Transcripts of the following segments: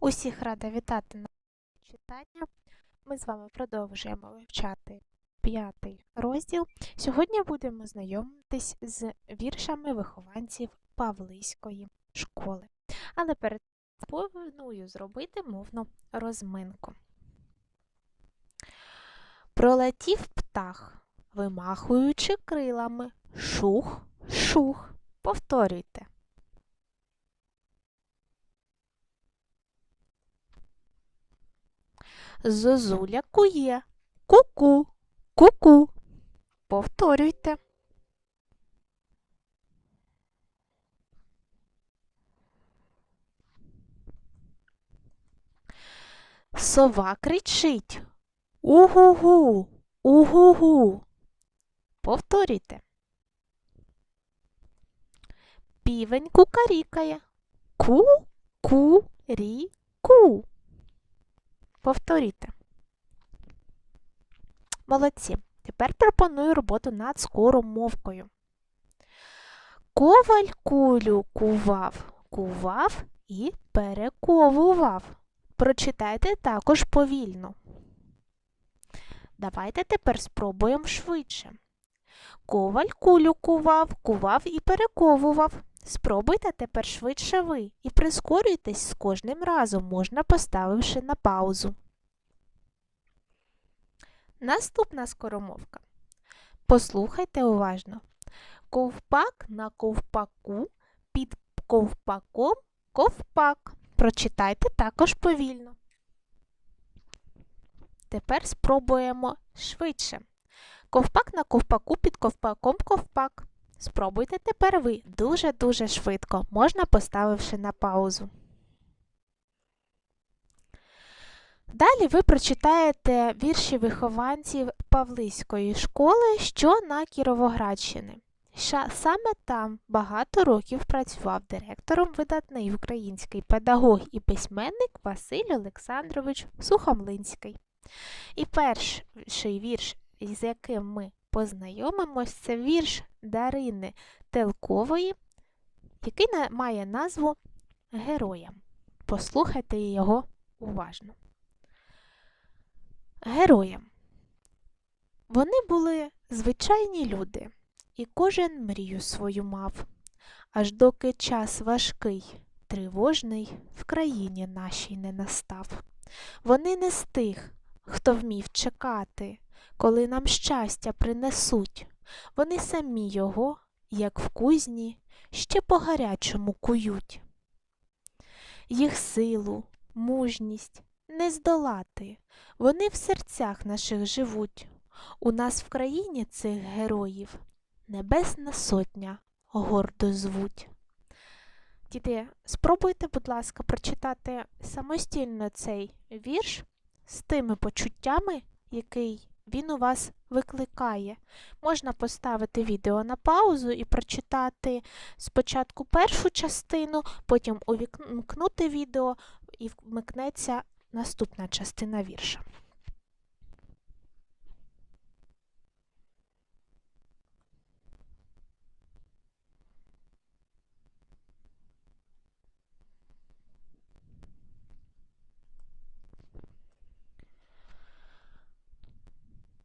Усіх рада вітати на читання. Ми з вами продовжуємо вивчати п'ятий розділ. Сьогодні будемо знайомитись з віршами вихованців Павлиської школи. Але перед пропоную зробити мовну розминку. Пролетів птах, вимахуючи крилами. Шух, шух. Повторюйте. Зозуля кує. Ку-ку, ку-ку. Повторюйте. Сова кричить. Угу-гу, угу-гу. Повторюйте. Півень кукарікає. Ку-ку-рі-ку. Повторюйте. Молодці. Тепер пропоную роботу над скоромовкою. Коваль кулю кував, кував і перековував. Прочитайте також повільно. Давайте тепер спробуємо швидше. Коваль кулю кував, кував і перековував. Спробуйте тепер швидше ви і прискорюйтесь з кожним разом, можна поставивши на паузу. Наступна скоромовка. Послухайте уважно. Ковпак на ковпаку, під ковпаком ковпак. Прочитайте також повільно. Тепер спробуємо швидше. Ковпак на ковпаку під ковпаком ковпак. Спробуйте тепер ви дуже-дуже швидко, можна поставивши на паузу. Далі ви прочитаєте вірші вихованців Павлиської школи, що на Кіровоградщини. Ша- Саме там багато років працював директором видатний український педагог і письменник Василь Олександрович Сухомлинський. І перший вірш, з яким ми познайомимось, це вірш Дарини Телкової, який має назву Героям. Послухайте його уважно. Героям. Вони були звичайні люди, і кожен мрію свою мав, аж доки час важкий, тривожний в країні нашій не настав. Вони не з тих, хто вмів чекати, коли нам щастя принесуть. Вони самі його, як в кузні, ще по гарячому кують. Їх силу, мужність не здолати, вони в серцях наших живуть. У нас в країні цих героїв Небесна Сотня гордо звуть. Діти, спробуйте, будь ласка, прочитати самостійно цей вірш з тими почуттями, який він у вас викликає. Можна поставити відео на паузу і прочитати спочатку першу частину, потім увімкнути відео і вмикнеться наступна частина вірша.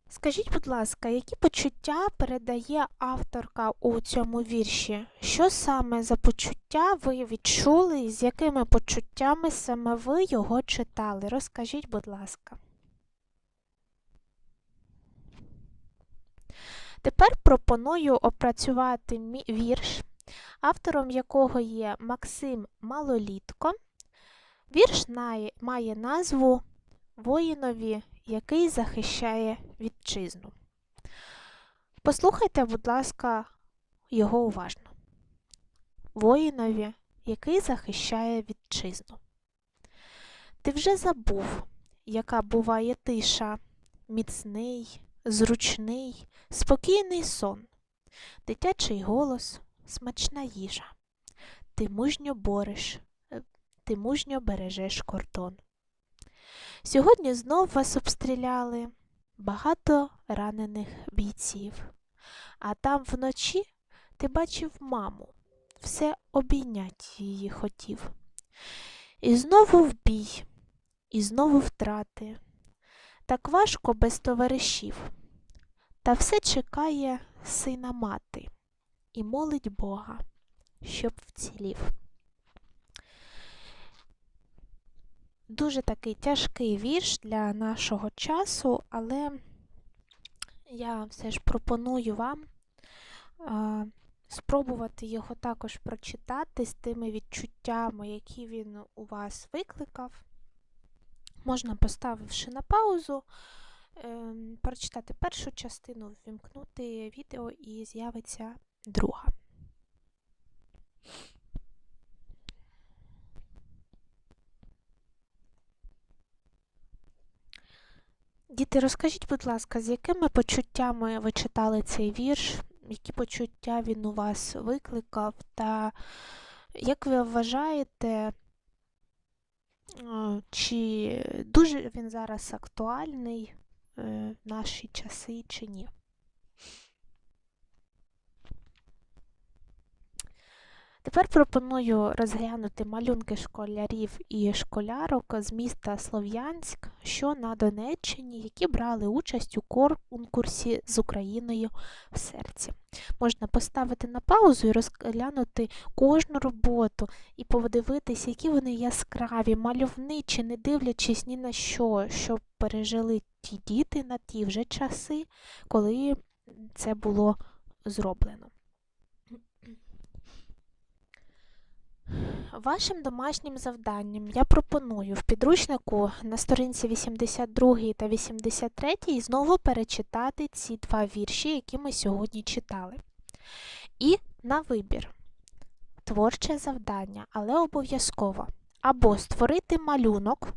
Скажіть, будь ласка, які почуття передає авторка у цьому вірші? Що саме за почуття ви відчули і з якими почуттями саме ви його читали? Розкажіть, будь ласка. Тепер пропоную опрацювати вірш, автором якого є Максим Малолітко. Вірш має назву Воїнові який захищає вітчизну. Послухайте, будь ласка, його уважно. Воїнові, який захищає вітчизну. Ти вже забув, яка буває тиша, міцний, зручний, спокійний сон, дитячий голос, смачна їжа. Ти мужньо бореш, е, ти мужньо бережеш кордон. Сьогодні знов вас обстріляли багато ранених бійців, а там вночі ти бачив маму, все обійнять її хотів. І знову в бій, і знову втрати. Так важко без товаришів. Та все чекає сина мати і молить Бога, щоб вцілів. Дуже такий тяжкий вірш для нашого часу, але я все ж пропоную вам спробувати його також прочитати з тими відчуттями, які він у вас викликав. Можна, поставивши на паузу, ем, прочитати першу частину, ввімкнути відео і з'явиться друга. Діти, розкажіть, будь ласка, з якими почуттями ви читали цей вірш, які почуття він у вас викликав, та як ви вважаєте, е, чи дуже він зараз актуальний е, в наші часи чи ні? Тепер пропоную розглянути малюнки школярів і школярок з міста Слов'янськ, що на Донеччині, які брали участь у конкурсі з Україною в серці. Можна поставити на паузу і розглянути кожну роботу і подивитися, які вони яскраві, мальовничі, не дивлячись ні на що, що пережили ті діти на ті вже часи, коли це було зроблено. Вашим домашнім завданням я пропоную в підручнику на сторінці 82 та 83 знову перечитати ці два вірші, які ми сьогодні читали. І на вибір творче завдання, але обов'язково або створити малюнок,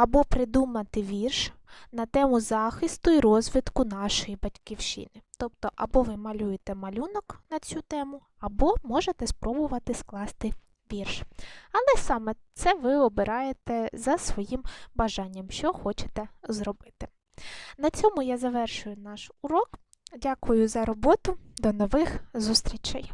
або придумати вірш на тему захисту і розвитку нашої батьківщини. Тобто, або ви малюєте малюнок на цю тему, або можете спробувати скласти вірш. Але саме це ви обираєте за своїм бажанням, що хочете зробити. На цьому я завершую наш урок. Дякую за роботу. До нових зустрічей!